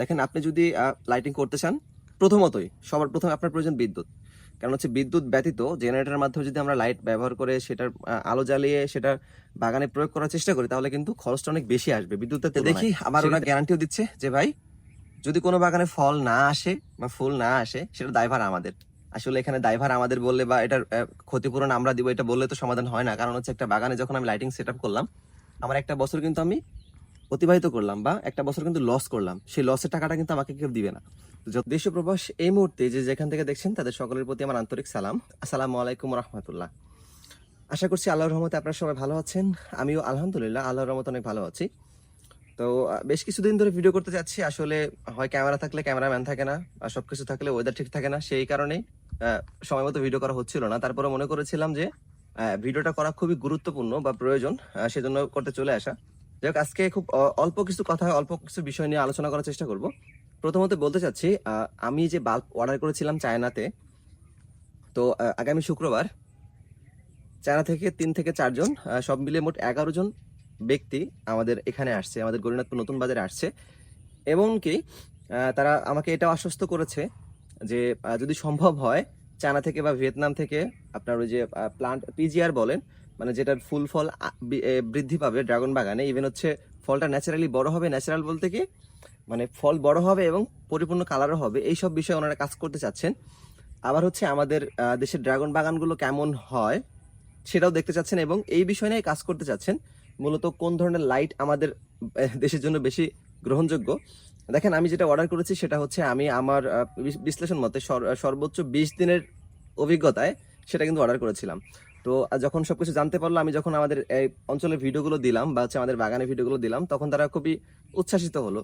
দেখেন আপনি যদি লাইটিং করতে চান প্রথমতই সবার প্রথমে আপনার প্রয়োজন বিদ্যুৎ। কারণ হচ্ছে বিদ্যুৎ ব্যতীত জেনারেটরের মাধ্যমে যদি আমরা লাইট ব্যবহার করে সেটার আলো জ্বালিয়ে সেটা বাগানে প্রয়োগ করার চেষ্টা করি তাহলে কিন্তু খরচটা অনেক বেশি আসবে। বিদ্যুতের দেখি আবার ওরা গ্যারান্টিও দিচ্ছে যে ভাই যদি কোনো বাগানে ফল না আসে বা ফুল না আসে সেটা দায়ভার আমাদের। আসলে এখানে দায়ভার আমাদের বললে বা এটার ক্ষতিপূরণ আমরা দিব এটা বললে তো সমাধান হয় না। কারণ হচ্ছে একটা বাগানে যখন আমি লাইটিং সেট করলাম আমার একটা বছর কিন্তু আমি অতিবাহিত করলাম বা একটা বছর কিন্তু লস করলাম, সেই লসের টাকাটা কিন্তু আমাকে কেউ দিবে না। তো দেশ প্রবাস এই মুহূর্তে যে যেখান থেকে দেখছেন, তাদের সকলের প্রতি আমার আন্তরিক সালাম। আসসালামু আলাইকুম রহমতুল্লাহ আশা করছি আল্লাহর রহমতে আপনারা সবাই ভালো আছেন। আমিও আলহামদুলিল্লাহ আল্লাহর রহমতে অনেক ভালো আছি। তো বেশ কিছুদিন ধরে ভিডিও করতে যাচ্ছি আসলে হয় ক্যামেরা থাকলে ক্যামেরাম্যান থাকে না, আর সবকিছু থাকলে ওয়েদার ঠিক থাকে না, সেই কারণেই সময় মতো ভিডিও করা হচ্ছিল না। তারপরে মনে করেছিলাম যে ভিডিওটা করা খুবই গুরুত্বপূর্ণ বা প্রয়োজন সেজন্য করতে চলে আসা। যাই আজকে খুব অল্প কিছু কথা অল্প কিছু বিষয় নিয়ে আলোচনা করার চেষ্টা করব। প্রথমত বলতে চাচ্ছি আমি যে বাল্ব অর্ডার করেছিলাম চায়নাতে তো আগামী শুক্রবার চায়না থেকে তিন থেকে চারজন সব মিলিয়ে মোট এগারো জন ব্যক্তি আমাদের এখানে আসছে আমাদের গরিনাথপুর নতুন বাজারে আসছে। এমনকি আহ, তারা আমাকে এটা আশ্বস্ত করেছে যে যদি সম্ভব হয় চায়না থেকে বা ভিয়েতনাম থেকে আপনার ওই যে প্লান্ট পিজিআর বলেন মানে যেটার ফুল ফল বৃদ্ধি পাবে ড্রাগন বাগানে ইভেন হচ্ছে ফলটা ন্যাচারালি বড় হবে ন্যাচারাল বলতে কি? মানে ফল বড় হবে এবং পরিপূর্ণ কালারও হবে এই সব বিষয়ে ওনারা কাজ করতে চাচ্ছেন। আবার হচ্ছে আমাদের দেশের ড্রাগন বাগানগুলো কেমন হয় সেটাও দেখতে চাচ্ছেন এবং এই বিষয় নিয়ে কাজ করতে চাচ্ছেন। মূলত কোন ধরনের লাইট আমাদের দেশের জন্য বেশি গ্রহণযোগ্য? দেখেন, আমি যেটা অর্ডার করেছি সেটা হচ্ছে আমি আমার বিশ্লেষণ মতে সর্বোচ্চ বিশ দিনের অভিজ্ঞতায় সেটা কিন্তু অর্ডার করেছিলাম। তো যখন সবকিছু জানতে পারল, আমি যখন আমাদের এই অঞ্চলের ভিডিওগুলো দিলাম বা হচ্ছে আমাদের বাগানের ভিডিওগুলো দিলাম, তখন তারা খুবই উচ্ছ্বাসিত হলো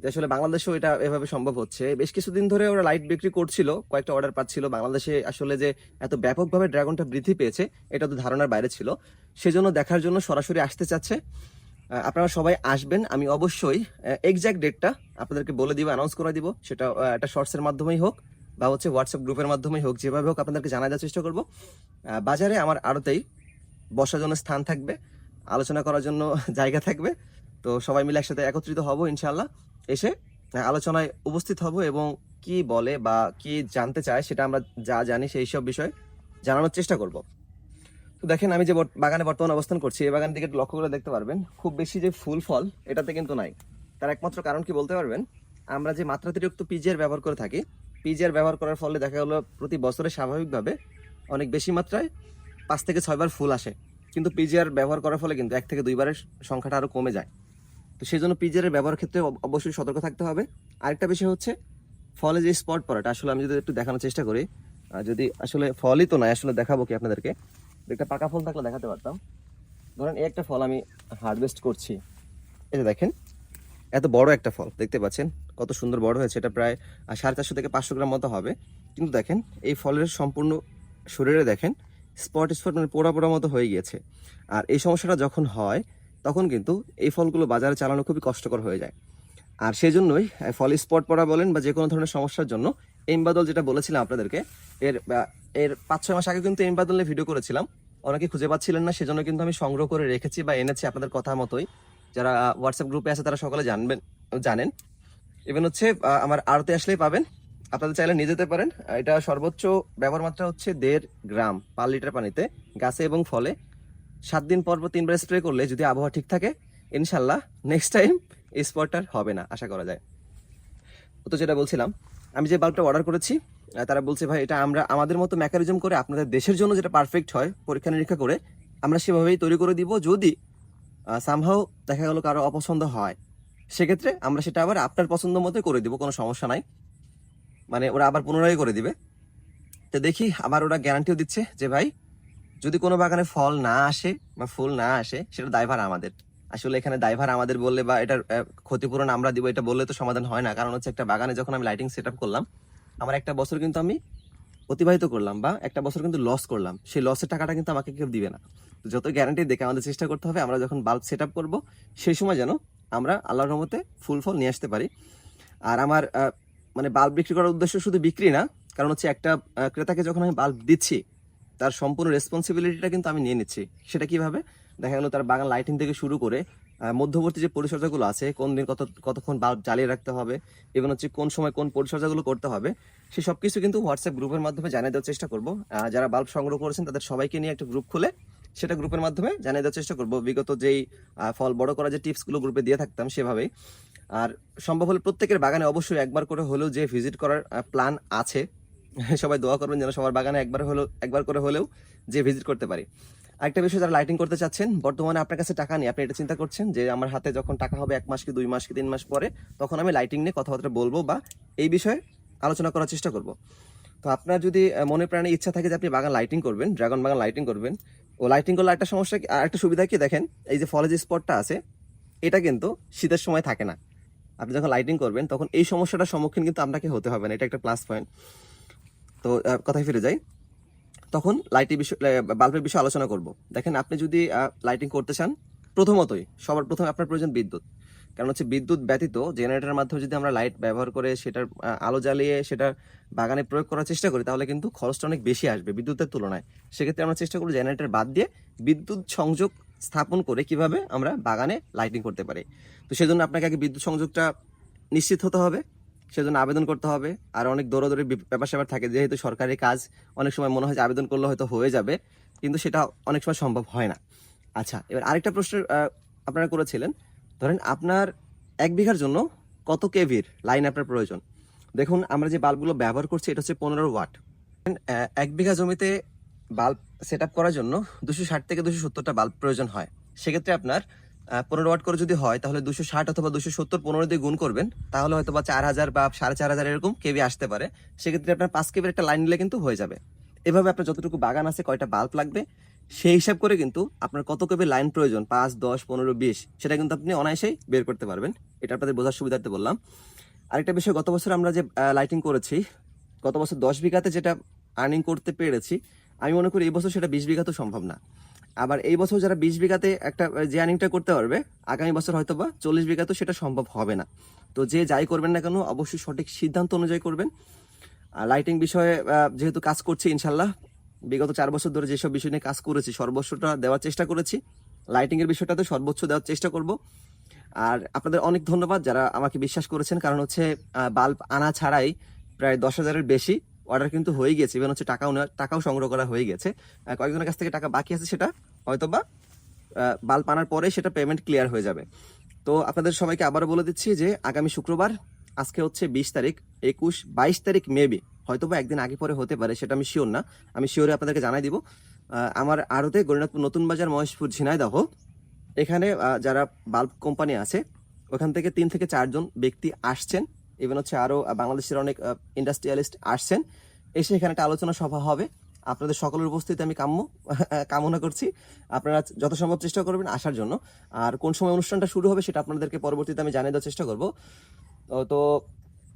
যে আসলে বাংলাদেশেও এটা এভাবে সম্ভব হচ্ছে। বেশ কিছুদিন ধরে ওরা লাইট বিক্রি করছিল, কয়েকটা অর্ডার পাচ্ছিল। বাংলাদেশে আসলে যে এত ব্যাপকভাবে ড্রাগনটা বৃদ্ধি পেয়েছে, এটা তো ধারণার বাইরে ছিল। সেজন্য দেখার জন্য সরাসরি আসতে চাচ্ছে। আপনারা সবাই আসবেন, আমি অবশ্যই এক্সাক্ট ডেটটা আপনাদেরকে বলে দিব অ্যানাউন্স করে দিব। সেটা একটা শর্টসের মাধ্যমেই হোক। বা হচ্ছে হোয়াটসঅ্যাপ গ্রুপের মাধ্যমেই হোক, যেভাবে হোক আপনাদেরকে জানা দেওয়ার চেষ্টা করব। বাজারে আমার আড়তেই বসার জন্য স্থান থাকবে, আলোচনা করার জন্য জায়গা থাকবে। তো সবাই মিলে একসাথে একত্রিত হব ইনশাল্লাহ এসে আলোচনায় উপস্থিত হব এবং কি বলে বা কি জানতে চায় সেটা আমরা যা জানি সেই সব বিষয় জানানোর চেষ্টা করব। তো দেখেন, আমি যে বাগানে বর্তমান অবস্থান করছি, এই বাগান দিকে লক্ষ্য করে দেখতে পারবেন, খুব বেশি যে ফুল ফল এটাতে কিন্তু নাই। তার একমাত্র কারণ কি বলতে পারবেন, আমরা যে মাত্রাতিরিক্ত পিজিআর ব্যবহার করে থাকি পিজিআর ব্যবহার করার ফলে দেখা গেলো প্রতি বছরে স্বাভাবিকভাবে অনেক বেশি মাত্রায় পাঁচ থেকে ছয়বার ফুল আসে। কিন্তু পিজিআর ব্যবহার করার ফলে কিন্তু এক থেকে দুইবারের সংখ্যাটা আরও কমে যায়। তো সেই জন্য পিজিআরের ব্যবহার ক্ষেত্রে অবশ্যই সতর্ক থাকতে হবে। আরেকটা বিষয় হচ্ছে ফলে যে স্পট পড়াটা, আসলে আমি যদি একটু দেখানোর চেষ্টা করি যদি আসলে ফলই তো নয়, আসলে দেখাবো কি আপনাদেরকে। একটা পাকা ফল থাকলে দেখাতে পারতাম। ধরেন এই একটা ফল আমি হারভেস্ট করছি। যে দেখেন এত বড় একটা ফল, দেখতে পাচ্ছেন? কত সুন্দর বড় হয়েছে, এটা প্রায় সাড়ে চারশো থেকে পাঁচশো গ্রাম মতো হবে। কিন্তু দেখেন, এই ফলের সম্পূর্ণ শরীরে দেখেন স্পট স্পট মানে পোড়া পোড়া মতো হয়ে গিয়েছে। আর এই সমস্যাটা যখন হয়, তখন কিন্তু এই ফলগুলো বাজারে চালানো খুবই কষ্টকর হয়ে যায়। আর সেই জন্যই ফল স্পট পড়া বলেন বা যে কোনো ধরনের সমস্যার জন্য, এমবাদল যেটা বলেছিলাম আপনাদেরকে, এর এর পাঁচ ছয় মাস আগে কিন্তু এমবাদল নিয়ে ভিডিও করেছিলাম। অনেকে খুঁজে পাচ্ছিলেন না, সেজন্য কিন্তু আমি সংগ্রহ করে রেখেছি বা এনেছি আপনাদের কথা মতোই। যারা হোয়াটসঅ্যাপ গ্রুপে আছে তারা সকলে জানবেন, জানেন। ইভেন হচ্ছে আমার আড়তে আসলেই পাবেন। আপনাদের চাইলে নিয়ে যেতে পারেন। এটা সর্বোচ্চ ব্যবহার মাত্রা হচ্ছে দেড় গ্রাম পার লিটার পানিতে, গাছে এবং ফলে। সাত দিন পর তিনবার স্প্রে করলে যদি আবহাওয়া ঠিক থাকে, ইনশাল্লাহ নেক্সট টাইম স্পটটার হবে না, আশা করা যায়। তো যেটা বলছিলাম, আমি যে বাল্বটা অর্ডার করেছি তারা বলছে, ভাই, এটা আমরা, আমাদের মতো মেকানিজম করে আপনাদের দেশের জন্য যেটা পারফেক্ট হয় পরীক্ষা নিরীক্ষা করে, আমরা সেভাবেই তৈরি করে দিব। যদি সামহাও দেখা গেল কারও অপছন্দ হয়। সেক্ষেত্রে আমরা সেটা আবার আপনার পছন্দ মতো করে দিব, কোনো সমস্যা নাই। মানে ওরা আবার পুনরায় করে দিবে। তো দেখি আবার ওরা গ্যারান্টিও দিচ্ছে যে ভাই, যদি কোনো বাগানে ফল না আসে বা ফুল না আসে, সেটা দায়ভার আমাদের। আসলে এখানে দায়ভার আমাদের বললে বা এটার ক্ষতিপূরণ আমরা দিব, এটা বললে তো সমাধান হয় না। কারণ হচ্ছে একটা বাগানে যখন আমি লাইটিং সেট করলাম, আমার একটা বছর কিন্তু আমি অতিবাহিত করলাম বা একটা বছর কিন্তু লস করলাম। সেই লসের টাকাটা কিন্তু আমাকে কেউ দিবে না। তো যত গ্যারান্টি দেখে আমাদের চেষ্টা করতে হবে, আমরা যখন বাল্ব সেট আপ করব, সেই সময় যেন আমরা আল্লাহর রহমতে ফুল ফল নিয়ে আসতে পারি। আর আমার মানে বাল্ব বিক্রি করার উদ্দেশ্য শুধু বিক্রি না, কারণ হচ্ছে একটা ক্রেতাকে যখন আমি বাল্ব দিচ্ছি, তার সম্পূর্ণ রেসপন্সিবিলিটিটা কিন্তু আমি নিয়ে নিচ্ছি। সেটা কীভাবে? দেখা গেলো তার বাগান লাইটিং থেকে শুরু করে মধ্যবর্তী যে পরিচর্যাগুলো আছে, কোন দিন কত, কতক্ষণ বাল্ব জ্বালিয়ে রাখতে হবে এবং হচ্ছে কোন সময় কোন পরিচর্যাগুলো করতে হবে, সে সব কিছু কিন্তু হোয়াটসঅ্যাপ গ্রুপের মাধ্যমে জানিয়ে দেওয়ার চেষ্টা করব। যারা বাল্ব সংগ্রহ করেছেন, তাদের সবাইকে নিয়ে একটা গ্রুপ খুলে সেটা গ্রুপের মাধ্যমে জানিয়ে দেওয়ার চেষ্টা করব। বিগত যেই ফল বড় করা যে টিপসগুলো গ্রুপে দিয়ে থাকতাম সেভাবেই। আর সম্ভব হলে প্রত্যেকের বাগানে অবশ্যই একবার করে হলেও যে ভিজিট করার প্ল্যান আছে, সবাই দোয়া করবেন যেন সবার বাগানে একবার হলেও একবার করে হলেও যে ভিজিট করতে পারি। আরেকটা বিষয় যারা লাইটিং করতে চাচ্ছেন, বর্তমানে আপনার কাছে টাকা নেই, আপনি এটা চিন্তা করছেন যে আমার হাতে যখন টাকা হবে এক মাস কি দুই মাস কি তিন মাস পরে, তখন আমি লাইটিং নিয়ে কথাবার্তা বলব বা এই বিষয়ে আলোচনা করার চেষ্টা করব। তো আপনার যদি মনে প্রাণে ইচ্ছা থাকে যে আপনি বাগান লাইটিং করবেন ড্রাগন বাগান লাইটিং করবেন, ও লাইটিং করলে একটা সমস্যা কি- একটা সুবিধা কি দেখেন, এই যে ফলে যে স্পটটা আছে, এটা কিন্তু শীতের সময় থাকে না। আপনি যখন লাইটিং করবেন, তখন এই সমস্যাটার সম্মুখীন কিন্তু আপনাকে হতে হবে না, এটা একটা প্লাস পয়েন্ট তো কথায় ফিরে যাই। তখন লাইটের বিষয় বাল্বের বিষয়ে আলোচনা করব। দেখেন আপনি যদি লাইটিং করতে চান, প্রথমতই সবার প্রথমে আপনার প্রয়োজন বিদ্যুৎ। কারণ হচ্ছে বিদ্যুৎ ব্যতীত জেনারেটরের মাধ্যমে যদি আমরা লাইট ব্যবহার করে সেটার আলো জ্বালিয়ে সেটা বাগানে প্রয়োগ করার চেষ্টা করি, তাহলে কিন্তু খরচটা অনেক বেশি আসবে বিদ্যুতের তুলনায়। সেক্ষেত্রে আমরা চেষ্টা করব জেনারেটর বাদ দিয়ে বিদ্যুৎ সংযোগ স্থাপন করে কীভাবে আমরা বাগানে লাইটিং করতে পারি। তো সেজন্য আপনাকে আগে বিদ্যুৎ সংযোগটা নিশ্চিত হতে হবে, সেজন্য আবেদন করতে হবে। আর অনেক দৌড়াদৌড়ি ব্যাপার স্যাপার থাকে, যেহেতু সরকারি কাজ, অনেক সময় মনে হয় যে আবেদন করলে হয়তো হয়ে যাবে, কিন্তু সেটা অনেক সময় সম্ভব হয় না। আচ্ছা এবার আরেকটা প্রশ্ন আপনারা করেছিলেন ধরেন আপনার এক বিঘার জন্য কত কেভির লাইন আপনার প্রয়োজন? দেখুন, আমরা যে বাল্বগুলো ব্যবহার করছি, এটা হচ্ছে পনেরো ওয়াট। এক বিঘা জমিতে বাল্ব সেট করার জন্য দুশো ষাট থেকে দুশো সত্তরটা বাল্ব প্রয়োজন হয়। সেক্ষেত্রে আপনার পনেরো ওয়াট করে যদি হয়, তাহলে দুশো ষাট অথবা দুশো সত্তর পনেরো দিয়ে গুণ করবেন। তাহলে হয়তো বা চার হাজার বা সাড়ে চার হাজার এরকম কেবি আসতে পারে। সেক্ষেত্রে আপনার পাঁচ কেবির একটা লাইন নিলে কিন্তু হয়ে যাবে। এভাবে আপনার যতটুকু বাগান আছে, কয়টা বাল্ব লাগবে? সেই হিসাব করে কিন্তু আপনার কত কেবি লাইন প্রয়োজন? পাঁচ, দশ, পনেরো, বিশ, সেটা কিন্তু আপনি অনায়াসেই বের করতে পারবেন। এটা আপনাদের বোঝার সুবিধার্থে বললাম। আরেকটা বিষয়, গত বছর আমরা যে লাইটিং করেছি, গত বছর দশ বিঘাতে যেটা আর্নিং করতে পেরেছি, আমি মনে করি এই বছর সেটা বিশ বিঘা তো সম্ভব না। আবার এই বছর যারা বিশ বিঘাতে একটা যে আর্নিংটা করতে পারবে, আগামী বছর হয়তো বা চল্লিশ বিঘাতেও সেটা সম্ভব হবে না। তো যে যাই করবেন না কেন, অবশ্যই সঠিক সিদ্ধান্ত অনুযায়ী করবেন। আর লাইটিং বিষয়ে যেহেতু কাজ করছি ইনশাল্লাহ বিগত চার বছর ধরে যেসব বিষয় নিয়ে কাজ করেছি সর্বোচ্চটা দেওয়ার চেষ্টা করেছি লাইটিং এর বিষয়টাতে সর্বোচ্চ দেওয়ার চেষ্টা করব। আর আপনাদের অনেক ধন্যবাদ যারা আমাকে বিশ্বাস করেছেন, কারণ হচ্ছে বাল্ব আনা ছাড়াই প্রায় দশ হাজারের বেশি অর্ডার কিন্তু হয়ে গেছে ইভেন হচ্ছে টাকাও টাকাও সংগ্রহ করা হয়ে গেছে। কয়েকজনের কাছ থেকে টাকা বাকি আছে সেটা হয়তো বা বাল্ব আনার পরে সেটা পেমেন্ট ক্লিয়ার হয়ে যাবে। তো আপনাদের সবাইকে আবারও বলে দিচ্ছি যে, আগামী শুক্রবার, আজকে হচ্ছে বিশ তারিখ, একুশ, বাইশ তারিখ মেবি হয়তোবা একদিন আগে পরে হতে পারে, সেটা আমি শিওর না। আমি শিওরে আপনাদেরকে জানাই দিব। আমার আড়তে গরিনাথপুর নতুন বাজার, মহেশপুর, ঝিনাইদহ। এখানে যারা বাল্ব কোম্পানি আছে, ওখান থেকে তিন থেকে চারজন ব্যক্তি আসছেন। ইভেন হচ্ছে আরও বাংলাদেশের অনেক ইন্ডাস্ট্রিয়ালিস্ট আসছেন। এসে এখানে একটা আলোচনা সভা হবে। আপনাদের সকলের উপস্থিতি আমি কাম্য, কামনা করছি। আপনারা যথাসম্ভব চেষ্টা করবেন আসার জন্য। আর কোন সময় অনুষ্ঠানটা শুরু হবে, সেটা আপনাদেরকে পরবর্তীতে আমি জানিয়ে দেওয়ার চেষ্টা করব। তো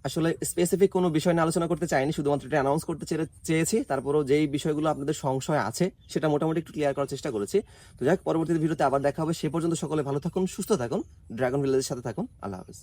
আসলে স্পেসিফিক কোনো বিষয় নিয়ে আলোচনা করতে চাইনি, শুধুমাত্র এটা অ্যানাউন্স করতে চেয়েছি। তারপরেও যেই বিষয়গুলো আপনাদের সংশয় আছে, সেটা মোটামুটি একটু ক্লিয়ার করার চেষ্টা করেছি। তো যাক, পরবর্তী ভিডিওতে আবার দেখা হবে। সে পর্যন্ত সকলে ভালো থাকুন, সুস্থ থাকুন। ড্রাগন ভিলেজের সাথে থাকুন। আল্লাহ হাফিজ।